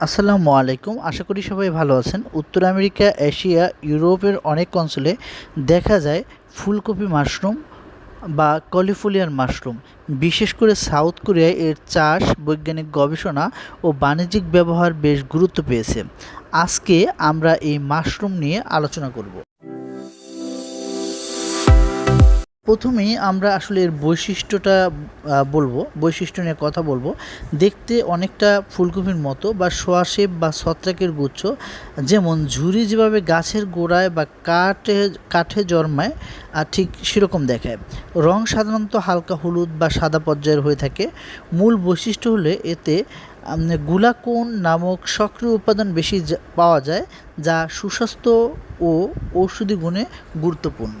আসসালামু আলাইকুম। আশা করি সবাই ভালো আছেন। উত্তর আমেরিকা, এশিয়া, ইউরোপের অনেক অঞ্চলে দেখা যায় ফুলকপি মাশরুম বা কলিফুলিয়ান মাশরুম। বিশেষ করে সাউথ কোরিয়ায় এর চাষ, বৈজ্ঞানিক গবেষণা ও বাণিজ্যিক ব্যবহার বেশ গুরুত্ব পেয়েছে। আজকে আমরা এই মাশরুম নিয়ে আলোচনা করব। প্রথমেই আমরা আসলে এর বৈশিষ্ট্যটা বলব, বৈশিষ্ট্য নিয়ে কথা বলব। দেখতে অনেকটা ফুলকপির মতো বা সোয়াশেপ বা ছত্রাকের গুচ্ছ। যেমন ঝুরি যেভাবে গাছের গোড়ায় বা কাঠে কাঠে জন্মায়, আর ঠিক সেরকম দেখায়। রং সাধারণত হালকা হলুদ বা সাদা পর্যায়ের হয়ে থাকে। মূল বৈশিষ্ট্য হলে এতে গুলাকোন নামক সক্রিয় উপাদান বেশি পাওয়া যায়, যা সুস্বাস্থ্য ও ঔষধি গুণে গুরুত্বপূর্ণ।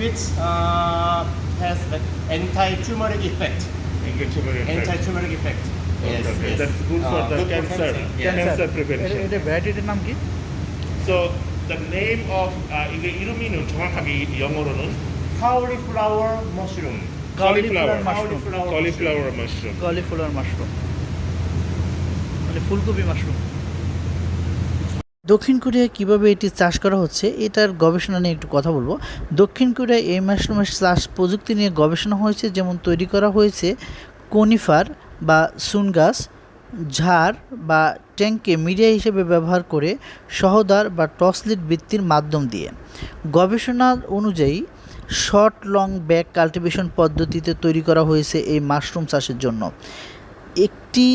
which uh, has an anti-tumoric effect. Anti-tumor effect. Anti-tumoric effect. Yes, Okay, yes. That's good for Uh, the good for cancer, Yes. cancer prevention. এটা ভ্যারাইটির নাম কি So the name of uh, 이게 이름이는 정확하게 영어로는 Cauliflower mushroom. cauliflower. mushroom. Cauliflower mushroom. Cauliflower mushroom মানে ফুলকপি mushroom দক্ষিণ কোরিয়ায় কীভাবে এটি চাষ করা হচ্ছে, এটার গবেষণা নিয়ে একটু কথা বলব। দক্ষিণ কোরিয়ায় এই মাশরুমের চাষ প্রযুক্তি নিয়ে গবেষণা হয়েছে, যেমন তৈরি করা হয়েছে কনিফার বা সুন গাছ ঝাড় বা ট্যাঙ্কে মিডিয়া হিসেবে ব্যবহার করে সহদার বা টসলিট বৃত্তির মাধ্যম দিয়ে। গবেষণা অনুযায়ী শর্ট লং ব্যাক কাল্টিভেশন পদ্ধতিতে তৈরি করা হয়েছে এই মাশরুম চাষের জন্য। একটি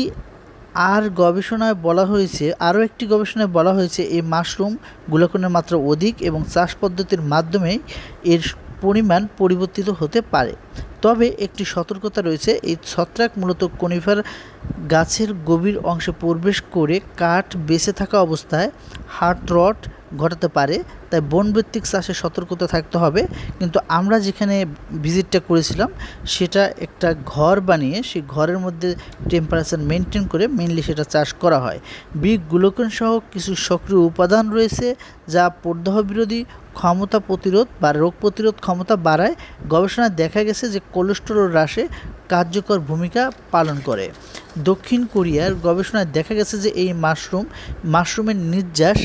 আর গবেষণায় বলা হয়েছে, আরও একটি গবেষণায় বলা হয়েছে, এই মাশরুম গুলাকনের মাত্রা অধিক এবং চাষ পদ্ধতির মাধ্যমে এর পরিমাণ পরিবর্তিত হতে পারে। তবে একটি সতর্কতা রয়েছে, এই ছত্রাক মূলত কনিফার গাছের গভীর অংশে প্রবেশ করে কাঠ বেঁচে থাকা অবস্থায় হার্ট রট ঘটাতে পারে, তাই বনভিত্তিক চাষে সতর্কতা থাকতে হবে। কিন্তু আমরা যেখানে ভিজিটটা করেছিলাম, সেটা একটা ঘর বানিয়ে, সেই ঘরের মধ্যে টেম্পারেচার মেনটেন করে মেনলি সেটা চাষ করা হয়। বিগ গ্লুকন সহ কিছু সক্রিয় উপাদান রয়েছে, যা প্রদাহ বিরোধী ক্ষমতা প্রতিরোধ বা রোগ প্রতিরোধ ক্ষমতা বাড়ায়। গবেষণায় দেখা গেছে যে কোলেস্টেরল হ্রাসে কার্যকর ভূমিকা পালন করে। দক্ষিণ কোরিয়ার গবেষণায় দেখা গেছে যে এই মাশরুম, মাশরুমের নির্যাস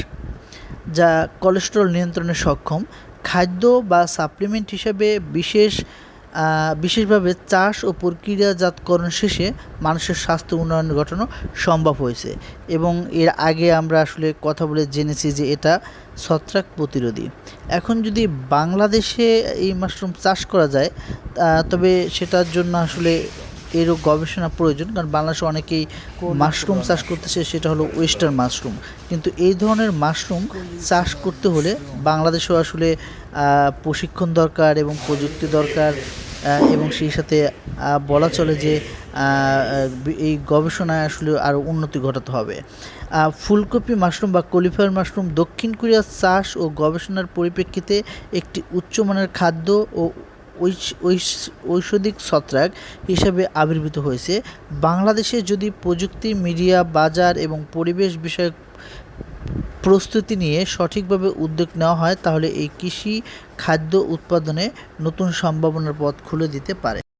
যা কোলেস্টেরল নিয়ন্ত্রণে সক্ষম, খাদ্য বা সাপ্লিমেন্ট হিসেবে বিশেষ বিশেষভাবে চাষ ও প্রক্রিয়াজাতকরণ শেষে মানুষের স্বাস্থ্য উন্নয়ন ঘটানো সম্ভব হয়েছে এবং এর আগে আমরা আসলে কথা বলে জেনেছি যে এটা ছত্রাক প্রতিরোধী। এখন যদি বাংলাদেশে এই মাশরুম চাষ করা যায় তবে সেটার জন্য আসলে এরও গবেষণা প্রয়োজন কারণ বাংলাদেশে অনেকেই মাশরুম চাষ করতেছে সেটা হলো ওয়েস্টার্ন মাশরুম। কিন্তু এই ধরনের মাশরুম চাষ করতে হলে বাংলাদেশেও আসলে প্রশিক্ষণ দরকার এবং প্রযুক্তি দরকার এবং সেই সাথে বলা চলে যে এই গবেষণায় আসলে আরও উন্নতি ঘটাতে হবে। ফুলকপি মাশরুম বা কলিফ্লাওয়ার মাশরুম দক্ষিণ কোরিয়ার চাষ ও গবেষণার পরিপ্রেক্ষিতে একটি উচ্চমানের খাদ্য ও ঔষধিক ছত্রাক হিসাবে আবির্ভূত হয়েছে। বাংলাদেশে যদি প্রযুক্তি, মিডিয়া, বাজার এবং পরিবেশ বিষয়ক প্রস্তুতি নিয়ে সঠিকভাবে উদ্যোগ নেওয়া হয়, তাহলে এই কৃষি খাদ্য উৎপাদনে নতুন সম্ভাবনার পথ খুলে দিতে পারে।